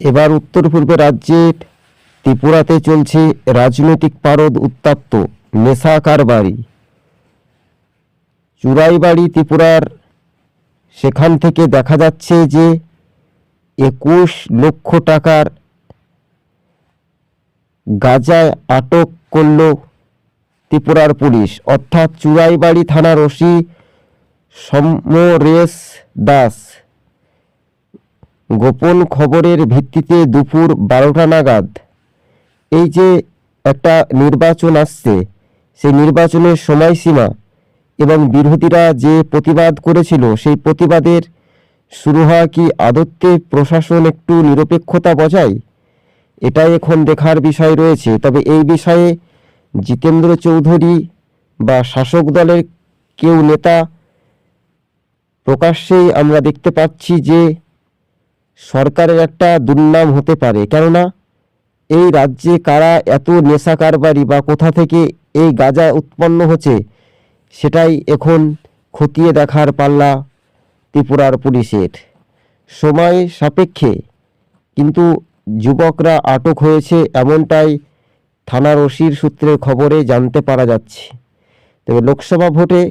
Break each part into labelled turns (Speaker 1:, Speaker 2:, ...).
Speaker 1: এবার উত্তর পূর্বে রাজ্যের ত্রিপুরাতে চলছে রাজনৈতিক পারদ উত্তাপ্ত নেশা কারবারি। চুরাইবাড়ি ত্রিপুরার সেখান থেকে দেখা যাচ্ছে যে একুশ লক্ষ টাকার গাজায় আটক করল ত্রিপুরার পুলিশ। অর্থাৎ চুরাইবাড়ি থানার ওসি সমরেশ দাস। গোপন খবরের ভিত্তিতে দুপুর বারোটা নাগাদ। এই যে একটা নির্বাচন আসছে, সেই নির্বাচনের সময়সীমা এবং বিরোধীরা যে প্রতিবাদ করেছিল, সেই প্রতিবাদের শুরু হওয়া কি আদত্তে প্রশাসন একটু নিরপেক্ষতা বজায়? এটাই এখন দেখার বিষয় রয়েছে। তবে এই বিষয়ে জিতেন্দ্র চৌধুরী বা শাসক দলের কেউ নেতা প্রকাশ্যেই আমরা দেখতে পাচ্ছি যে সরকারের একটা দুর্নাম হতে পারে। কেননা, এই রাজ্যে কারা এত নেশা কারবারি বা কোথা থেকে এই গাঁজা উৎপন্ন হচ্ছে, সেটাই এখন খতিয়ে দেখার পাল্লা ত্রিপুরার পুলিশের। সময় সাপেক্ষে, কিন্তু যুবকরা আটক হয়েছে এমনটাই থানার ওসির সূত্রের খবরে জানতে পারা যাচ্ছে। তবে লোকসভা ভোটে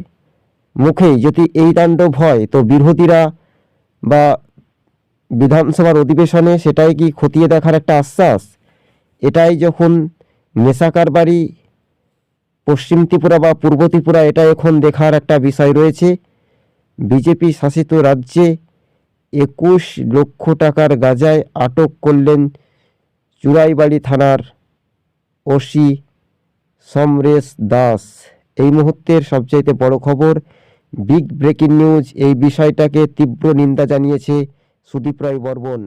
Speaker 1: মুখেই যদি এই তাণ্ডব হয়, তো বিরোধীরা বা বিধানসভার অধিবেশনে সেটাই কি খতিয়ে দেখার একটা আশ্বাস? এটাই যখন নেশা কারবারি পশ্চিম ত্রিপুরা বা পূর্ব ত্রিপুরা, এটা এখন দেখার একটা বিষয় রয়েছে। বিজেপি শাসিত রাজ্যে একুশ লক্ষ টাকার গাজায় আটক করলেন চুরাইবাড়ি থানার ওসি সমরেশ দাস। এই মুহূর্তের সবচাইতে বড় খবর, বিগ ব্রেকিং নিউজ এই বিষয়টাকে তীব্র নিন্দা জানিয়েছে সুদীপ রায় বর্মন